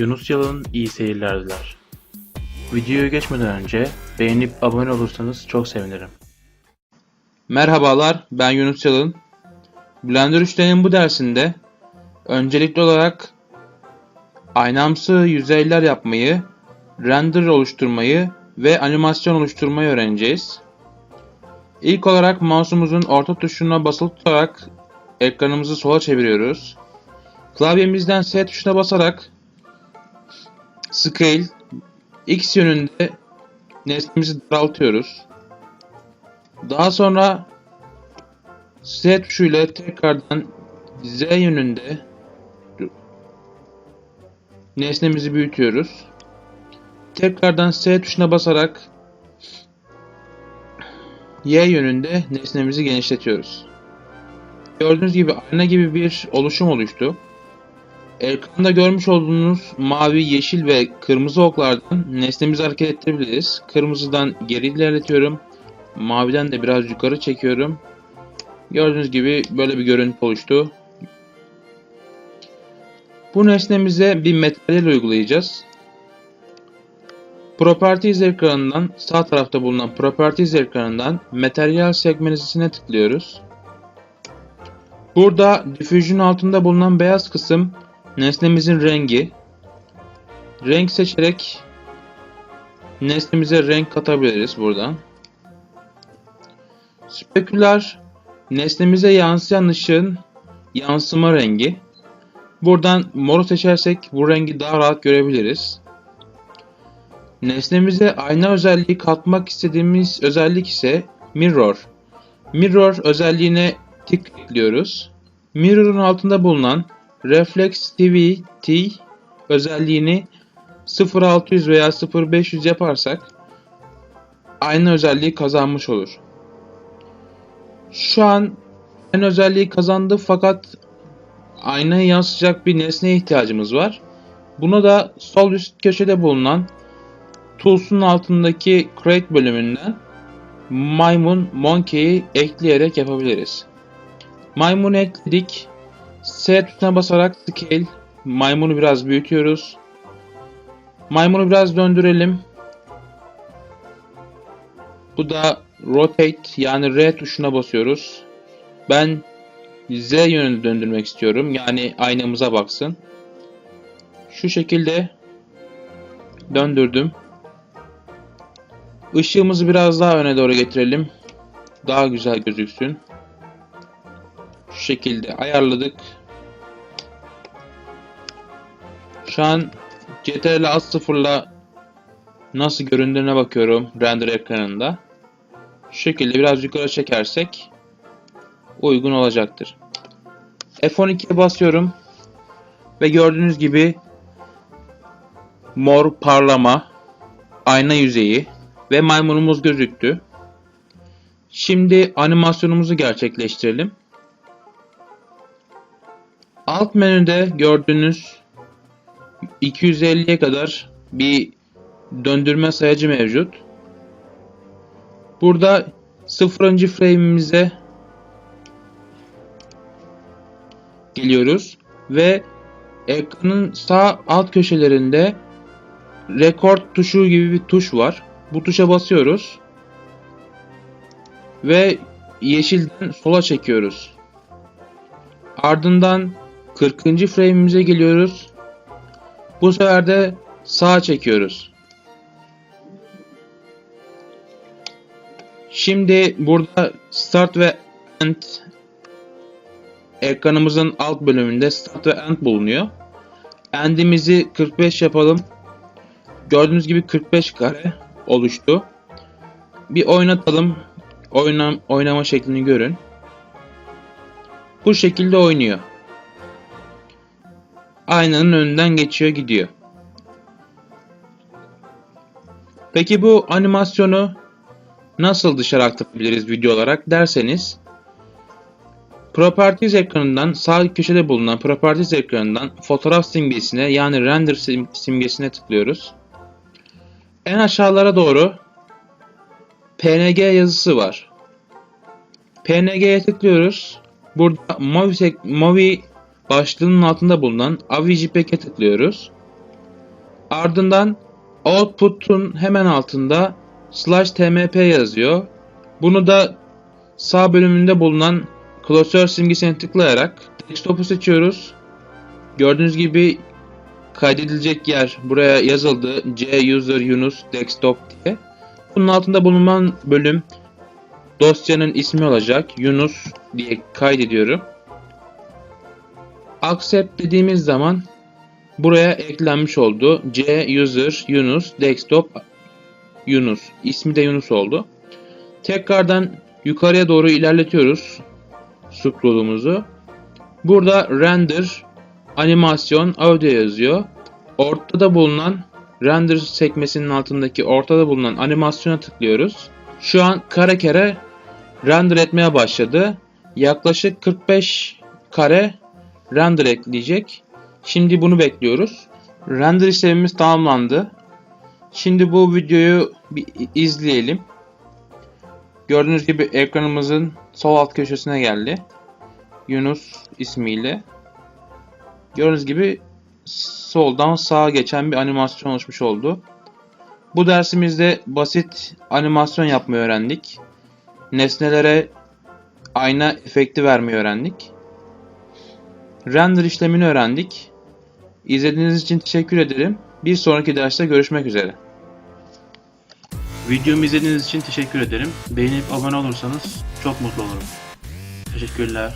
Yunus Yalın iyi seyirler diler. Videoya geçmeden önce beğenip abone olursanız çok sevinirim. Merhabalar, ben Yunus Yalın. Blender 3'lerin bu dersinde öncelikli olarak aynamsı yüzeyler yapmayı, render oluşturmayı ve animasyon oluşturmayı öğreneceğiz. İlk olarak mouse'umuzun orta tuşuna basılı tutarak ekranımızı sola çeviriyoruz. Klavyemizden S tuşuna basarak Scale X yönünde nesnemizi daraltıyoruz. Daha sonra Z tuşuyla tekrardan Z yönünde nesnemizi büyütüyoruz. Tekrardan S tuşuna basarak Y yönünde nesnemizi genişletiyoruz. Gördüğünüz gibi ayna gibi bir oluşum oluştu. Ekranda görmüş olduğunuz mavi, yeşil ve kırmızı oklardan nesnemizi hareket ettirebiliriz. Kırmızıdan geri ilerletiyorum. Maviden de biraz yukarı çekiyorum. Gördüğünüz gibi böyle bir görüntü oluştu. Bu nesnemize bir materyal uygulayacağız. Properties ekranından sağ tarafta bulunan Properties ekranından Material sekmesine tıklıyoruz. Burada Diffusion altında bulunan beyaz kısım nesnemizin rengi. Renk seçerek nesnemize renk katabiliriz buradan. Speküler nesnemize yansıyan ışığın yansıma rengi. Buradan moru seçersek bu rengi daha rahat görebiliriz. Nesnemize ayna özelliği katmak istediğimiz özellik ise mirror. Mirror özelliğine tıklıyoruz. Mirror'ın altında bulunan Reflexivity özelliğini 0600 veya 0500 yaparsak aynı özelliği kazanmış olur. Şu an aynı özelliği kazandı fakat aynaya yansıyacak bir nesneye ihtiyacımız var. Buna da sol üst köşede bulunan Tools'un altındaki Create bölümünden maymun monkey'i ekleyerek yapabiliriz. Maymunu ekledik. S tuşuna basarak scale maymunu biraz büyütüyoruz. Maymunu biraz döndürelim. Bu da rotate yani R tuşuna basıyoruz. Ben Z yönünde döndürmek istiyorum. Yani aynamıza baksın. Şu şekilde döndürdüm. Işığımızı biraz daha öne doğru getirelim. Daha güzel gözüksün. Şu şekilde ayarladık. Şu an CTRL alt sıfırla nasıl göründüğüne bakıyorum render ekranında. Şu şekilde biraz yukarı çekersek uygun olacaktır. F12'ye basıyorum ve gördüğünüz gibi mor parlama, ayna yüzeyi ve maymunumuz gözüktü. Şimdi animasyonumuzu gerçekleştirelim. Alt menüde gördüğünüz 250'ye kadar bir döndürme sayacı mevcut. Burada 0. frame'imize geliyoruz ve ekranın sağ alt köşelerinde rekord tuşu gibi bir tuş var. Bu tuşa basıyoruz ve yeşilden sola çekiyoruz. Ardından 40. frame'imize geliyoruz. Bu sefer de sağa çekiyoruz. Şimdi burada Start ve End ekranımızın alt bölümünde Start ve End bulunuyor. End'imizi 45 yapalım. Gördüğünüz gibi 45 kare oluştu. Bir oynatalım. Oynam, oynama şeklini görün. Bu şekilde oynuyor. Aynanın önünden geçiyor gidiyor. Peki bu animasyonu nasıl dışarı aktarabiliriz video olarak derseniz Properties ekranından sağ köşede bulunan Properties ekranından fotoğraf simgesine yani render sim simgesine tıklıyoruz. En aşağılara doğru PNG yazısı var. PNG'ye tıklıyoruz. Burada Movie, Movie başlığının altında bulunan AVI JPEG'e tıklıyoruz. Ardından output'un hemen altında slash tmp yazıyor. Bunu da sağ bölümünde bulunan klasör simgesine tıklayarak desktop'u seçiyoruz. Gördüğünüz gibi kaydedilecek yer buraya yazıldı. C user Yunus desktop diye. Bunun altında bulunan bölüm dosyanın ismi olacak. Yunus diye kaydediyorum. Accept dediğimiz zaman buraya eklenmiş oldu. C user Yunus desktop Yunus. İsmi de Yunus oldu. Tekrardan yukarıya doğru ilerletiyoruz scroll'umuzu. Burada render animasyon audio yazıyor. Ortada bulunan render sekmesinin altındaki ortada bulunan animasyona tıklıyoruz. Şu an kare kare render etmeye başladı. Yaklaşık 45 kare render ekleyecek. Şimdi bunu bekliyoruz. Render işlemimiz tamamlandı. Şimdi bu videoyu bir izleyelim. Gördüğünüz gibi ekranımızın sol alt köşesine geldi. Yunus ismiyle. Gördüğünüz gibi soldan sağa geçen bir animasyon oluşmuş oldu. Bu dersimizde basit animasyon yapmayı öğrendik. Nesnelere ayna efekti vermeyi öğrendik. Render işlemini öğrendik. İzlediğiniz için teşekkür ederim. Bir sonraki derste görüşmek üzere. Videomu izlediğiniz için teşekkür ederim. Beğenip abone olursanız çok mutlu olurum. Teşekkürler.